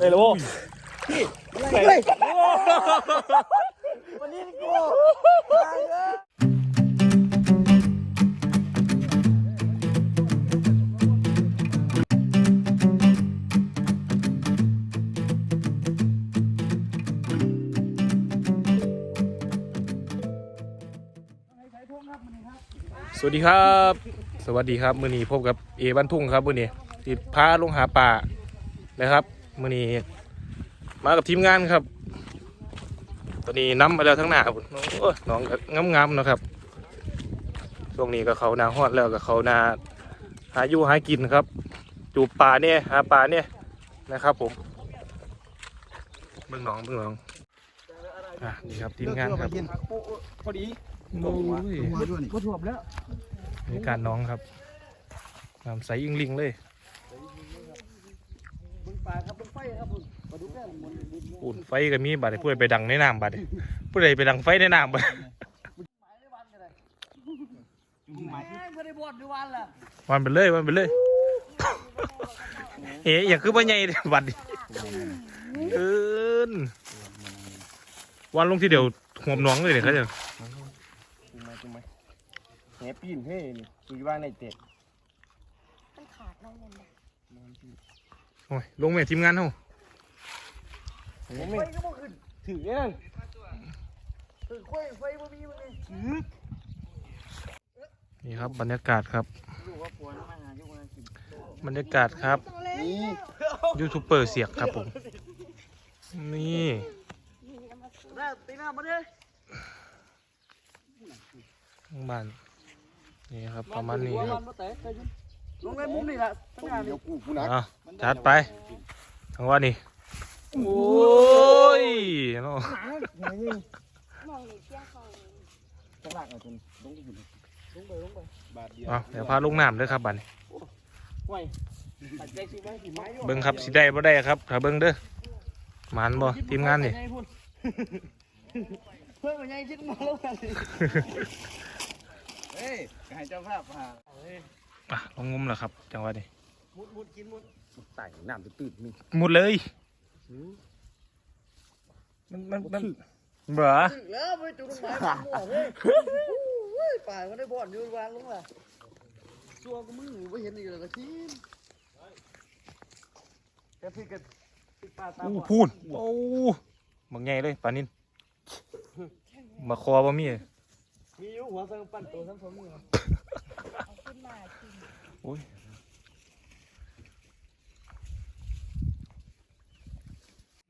เฮ้ยโลเฮ้ยวันนี้กูตายแล้วสวัสดีครับ สวัสดีครับ มือนี้พบกับเอบันทุ่งครับมือนี้ติดพาลงหาป่านะครับ มือนี้มากับทีมงานครับ ตอนนี้น้ำมาแล้วทั้งหน้าพุ่นโอ้ยน้องก็งามๆเนาะครับช่วงนี้ก็เขาหนาฮอดแล้วก็เขาหนาหาอยู่หากินครับ จูบป่าเนี่ยหาป่าเนี่ยนะครับ ผมเบื้องหนองเบื้องหนองอะนี่ครับทีมงานครับพอดีโอ้ยก็ถ่วมแล้วนี่การน้องครับน้ำใสยิงลิงเลย มึงปลาครับมึงไฟครับมึงมาดูแค่มันดิน อุ่นไฟก็มีบาดนี้ผู้ใดไปดังในน้ำบาดนี้ผู้ใดไปดังไฟในน้ำบาดวันกันเลยหมายไม่ได้บวชด้วยวันไปเลยวันไปเลยเฮ้ยอย่าคือว่ใหญ่บัดนี้เอินวันลงที่เดียวห่วน้องเลยเนี่ยเขาจะจุงมาจุงมาแหปีนเฮ้ยคุยว่าในเตะมันขาดน้องเงินโอ้ยลงแม่ทีมงานเฮา ไฟก็บ่ขึ้นถือเนี่ยถือไฟไฟบ่มีมึงเลยถือนี่ครับบรรยากาศครับดูว่าปวดมาหาอยู่มากินบรรยากาศครับนี่ยูทูบเบอร์เสียกครับผม นี่หน้าตีหน้ามาดิข้างบ้านนี่ครับประมาณนี้ครับลงในมุมนี่แหละตั้งงานนี่กูกูนะอะจัดไปทางว่านี่ โอ้ยเนาะมองนี่เที่ยงเขาจังหลักอะจนลงไปอยู่ลงไปลงไปบาทเดียวเอาเดี๋ยวพาลงน้ำเด้อครับบัดนี้ไว้ตัดใจสิไว้สิไม้เบิ้งครับสิได้บ่ได้ครับถ้าเบิ้งเด้อหมันบ่ทีมงานนี่เพื่อนมันยังคิดมาแล้วกันเฮ้ยให้เจ้าภาพพาอะลงงมแล้วครับ จังหวะนี้มุดมุดกินมุดใส่น้ำตื่นๆนี่หมดเลย มันมันมันเบ้อถึงแล้วไปจุดไม้มั่วเฮ้ยป่ายมันได้บ่อนอยู่วานลงล่ะชัวก็มึงไม่เห็นอีกเลยทีมแกพี่กันปลาตาอู้บอดพูนโอ้บักใหญ่เลยปลานินมาคอบ่มีมีอยู่หัวสังปั่นตัวทั้งสองมือเอาขึ้นมากินโอ้ย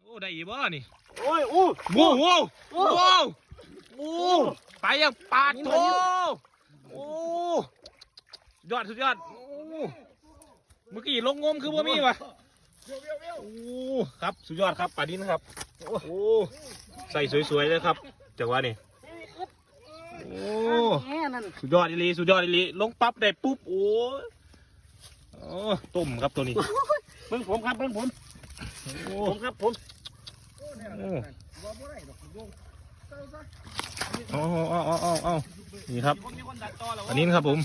โอ้ ได้อีบ่นี่โอ้ยอู้โว้วโว้วโว้วโอ้ไปยังปาดโตโอ้ยอดสุดยอดโอ้เมื่อกี้ลงงมคือบ่มีวะโอ้ครับสุดยอดครับป่าดินครับโอ้ใส่สวยๆเลยครับจังหวะนี้โอ้แง่นั่นสุดยอดอีหลีสุดยอดอีหลีลงปั๊บได้ปุ๊บโอ้ยโอ้ต้มครับตัวนี้เบิ่งผมครับเบิ่งผมโอ้ผมครับผม โอ้เอาเอาเอาเอาเอานี่ครับ อันนี้นะครับผม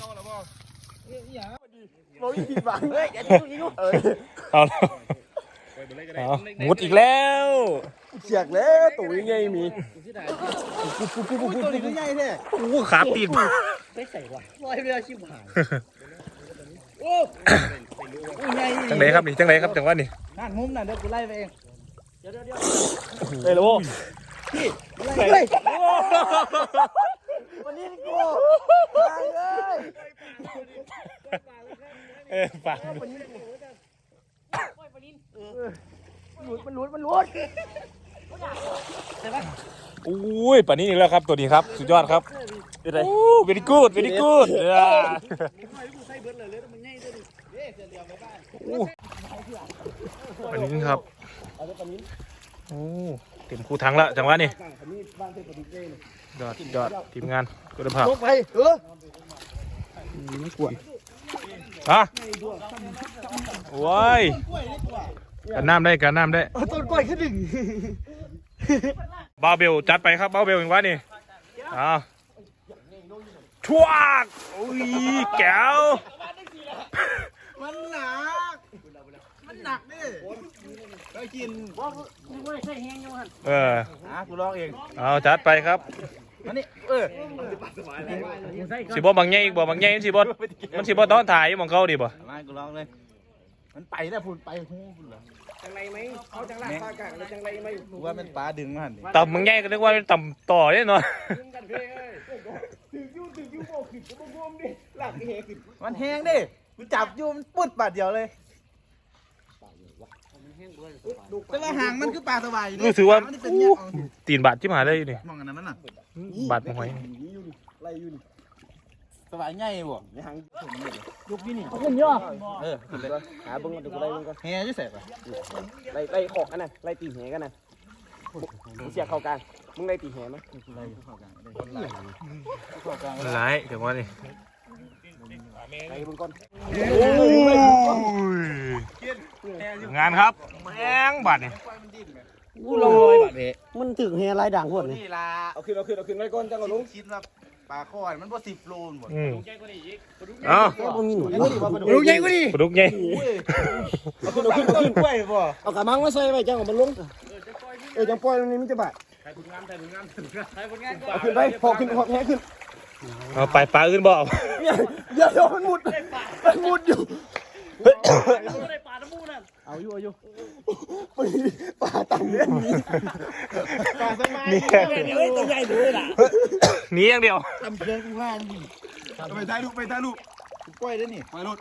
เอาแล้วเอาหมดอีกแล้วเจียกแล้วตัวยังไงมีปุ๊บปุ๊บปุ๊บปุ๊บตัวนี้ก็ใหญ่แท้โอ้ขาปีกไม่ใส่ว่ะลอยเรือชิบหายโอ้ใหญ่จังไรครับนี่จังไรครับจังหวะนี่นั่นมุมนั่นเดี๋ยวกูไล่ไปเอง ดี๋ยวเดี๋ยวเดี๋ยวเฮ้ยโลพี่ไล่ไปวันนี้กูตายเลยเออปากหลุดมันหลุดมันหลุดโอ้ยป่านนี้อีกแล้วครับตัวนี้ครับ สุดยอดครับโอ้ very good very good อ่าโอ้ ป่านนี้ครับ โอ้เต็มคูถังละจังหวะนี่ยอดยอดทีมงานคุณภาพลงไปเออฮะโอ้ยกันน้ำได้กันน้ำได้เอาต้นกล้วยขึ้นหนึ่งบาเบลจัดไปครับบาเบลอย่างว่านี่อ้าวชวกโอ้ยแก้วมันหนักมัน หนักดิได้กินเอออะกูลองเองเอาจัดไปครับอันนี้เออสิบ่บางแง่อีกบ่บางแง่สิบ่มันสิบ่ตอนถ่ายอยู่หมองเขาดิบ่มากูลองเลยมันไปแล้วพุ่นไปหูพุ่นเหรอจังไรไหมเขาจังไรปลากางแล้วจังไรไหมกูว่ามันปลาดึงมาหันดิต่ำบางแง่ก็นึกว่าเป็นต่ำต่อเนี่ยเนาะดึงกันเลยเอ้ยถึงยูถึงยูโบขึ้นก็บ่รวมดิหลักเฮขึ้นมันแห้งดิกูจับอยู่มันปุ๊ดบาดเดียวเลย แต่ว่าหางมันคือปลาสบายอยู่ดิรู้สึกว่า มันเป็นเนี่ยเอาตีนบาดที่มาได้อยู่นี่มองอันนั้นมันน่ะบาดหอยไรอยู่นี่สบายง่ายบ่ในหางยุบนี่นี่เออขึ้นเลยหาเบิ่งกันเดี๋ยวกูไล่เบิ่งกันแห่จะเสร็จป่ะไล่ไล่ขอกกันนะไล่ตีแหกันนะมึงเสียเข้ากลางมึงไล่ตีแหมั้ยมันร้ายถึงว่านี่ไล่เบิ่งก่อนโอ้ย งานครับแมงบาดนี่กูลอยบาดเด้มันถึงแหลายด่างพวดนี่นี่ล่ะเอาขึ้นเอาขึ้นเอาขึ้นไว้ก่อนจังก็ลงคิดว่าปลาคอยมันบ่สิบโลนหมดอืมเอ้าแค่บ่มีหนวดลูกใหญ่กว่านี้ปลาดุกใหญ่เอาขึ้นเอาขึ้นเอาขึ้นกล้วยบ่เอากระมังมาใส่ไว้จังเอามันลงเออจังปล่อยตรงนี้มันจะบาดเอาขึ้นไปพอขึ้นพอแหขึ้นเอาไปปลาอื่นบ่เอาเดี๋ยวเดี๋ยวมันมุดมันมุดอยู่ เอาอยู่เอาอยู่ปลาตังเล่นนี้ปลาสมัยนี่ตัวใหญ่ด้วยล่ะหนี่อย่างเดียวทำเพื่อนกูห้านดิไปถ่ายรูปไปถ่ายรูปกูปล่อยได้นี่ปล่อยรถ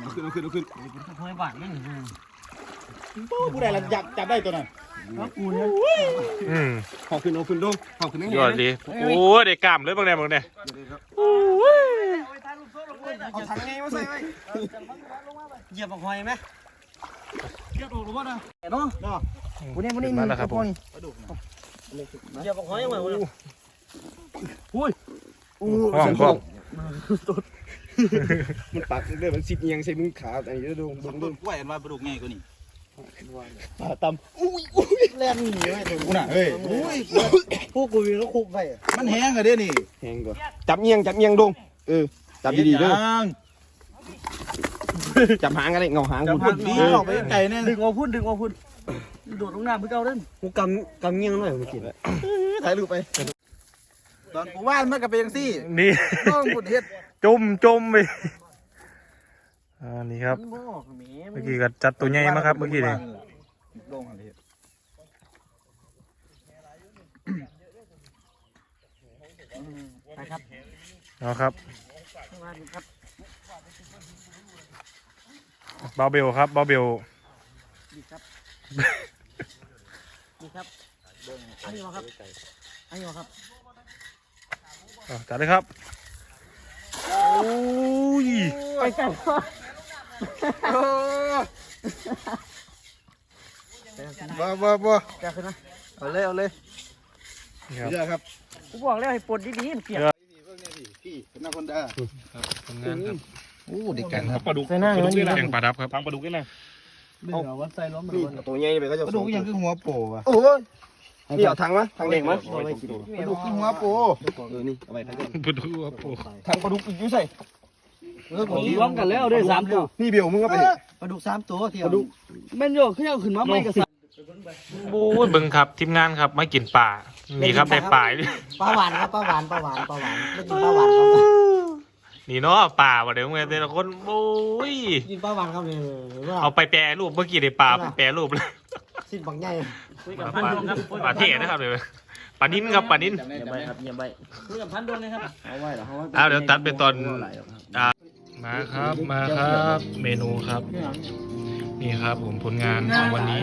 เอาขึ้นเอาขึ้นเอาขึ้นผู้ใดล่ะจับจับได้ตัวนั้นอืมขอขึ้นเอาขึ้นดูขอขึ้นนั่งยอดดีโอ้ยได้กล้ามเลยบางแน่บางแน่ เอาถังไงมาใส่ไว้เหยียบหอยไหมเหยียบออกหรือว่าเนาะเนาะเนาะวันนี้วันนี้มาแล้วครับผมเหยียบหอยมาวันนี้ห้องห้องมันปักเด้อยมันสิบเอียงใส่มึงขาอันนี้ดูดูปลาดุกกล้วยอันว่าปลาดุกง่ายกว่านี่ปลาตำอุ้ยอุ้ยแล่นหนีไว้ถึงกูน่ะเฮ้ยอุ้ยพวกกูมีแล้วคุกไปมันแห้งอะเด้นี่แห้งก่อนจับเอียงจับเอียงดงเออ จับดีๆเด้อยังจับหางกันเลยเงาหางจะกูพูดดีออกไปไกลแน่ดึงเอาพุ่นดึงเอาพุ่นโดดลงน้ำเพื่อเก่าเด้นกูกำกำเงี้ยงหน่อยเมื่อกี้ถ่ายรูปไป ตอนกูว่านมันก็เป็นจังซี่นี่ต้องบุดเฮ็ดจมจมไปอ่านี่ครับ เมื่อกี้ก็จัดตัวใหญ่มาครับเมื่อกี้นี่ ลงอะไรเอาครับบาเบลครับบาเบลนี่ครับอันนี้มาครับอันนี้มาครับอะจัดเลยครับโอ้ยไปกันบ่บ่บ่แกขึ้นนะเอาเลยเอาเลยนี่ครับเดี๋ยวครับกูบอกแล้วให้ปลดดีๆเปียก พี่เป็นนักคนเด้อทำงานครับโอ้เด็กกันครับปลาดุกปลาดุกนี่แหละแข่งปลาดับครับทางปลาดุกนี่แหละเอาวัดใส่ล้อมมันตัวใหญ่ไปก็จะกระดูกยังคือหัวโปอะโอ้ยนี่เอาถังมั้ยถังเด็กมั้ยกระดูกคือหัวโปเออนี่เอาไปถังปลาดุกครับโอ้ถังปลาดุกอีกอยู่ใส่เออผมรวมกันแล้วได้สามตัวนี่เบี้ยวมึงก็ไปปลาดุกสามตัวที่ปลาดุกแม่นโยกขึ้นเอาขึ้นมาไม่กระสั บโหเบิ่งครับทีมงานครับมากินป่านี่ครับได้ป่าด้วยปลาหวานครับปลาหวานปลาหวานปลาหวานไม่กินปลาหวานครับนี่เนาะป่าว่ะเดี๋ยวเมื่อแต่ละคนโอ้ยกินปลาหวานครับเนี่ยว่าเอาไปแปรรูปเมื่อกี้ได้ป่าไปแปรรูปเลยสิ้นบางใหญ่ปลาปลาเทศนะครับเดี๋ยวปลานิ้นครับปลานิ้นเยี่ยมไปครับเยี่ยมไปคุยกับพันดวงเลยครับเอาไว้เหรอเอาไว้อ้าวเดี๋ยวตัดไปตอนอ่ามาครับมาครับ เมนูครับ นี่ครับผมผลงานของวันนี้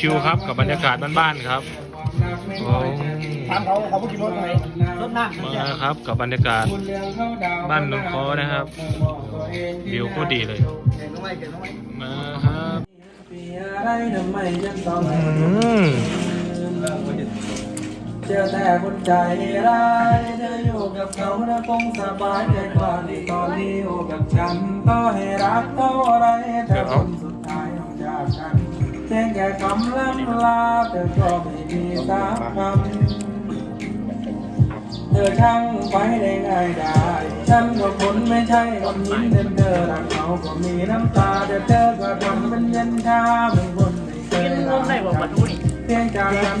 ชิวๆครับกับบรรยากาศบ้านๆครับโอ้ถามเขาเขาเพิ่งกินรถไหนรถน้ำมาครับกับบรรยากาศบ้านหนองคอนะครับวิวโคตรดีเลยมาครับอืม เจอแต่คนใจร้ายเธออยู่กับเขานะคงสบายใจกว่าที่ตอนนี้อยู่กับฉันต่อให้รักเท่าไรแต่คนสุดท้ายต้องจากฉันเพียงแค่คำล่ำลาเธอก็ไม่มีสักคำเธอช่างไปได้ง่ายได้ ฉันก็คนไม่ใช่คนยิ้มเดิมเดิมรักเขาก็มีน้ำตาแต่เธอก็ทำเป็นเย็นชาเหมือนคนไม่เคยรักเพียงแากฉัน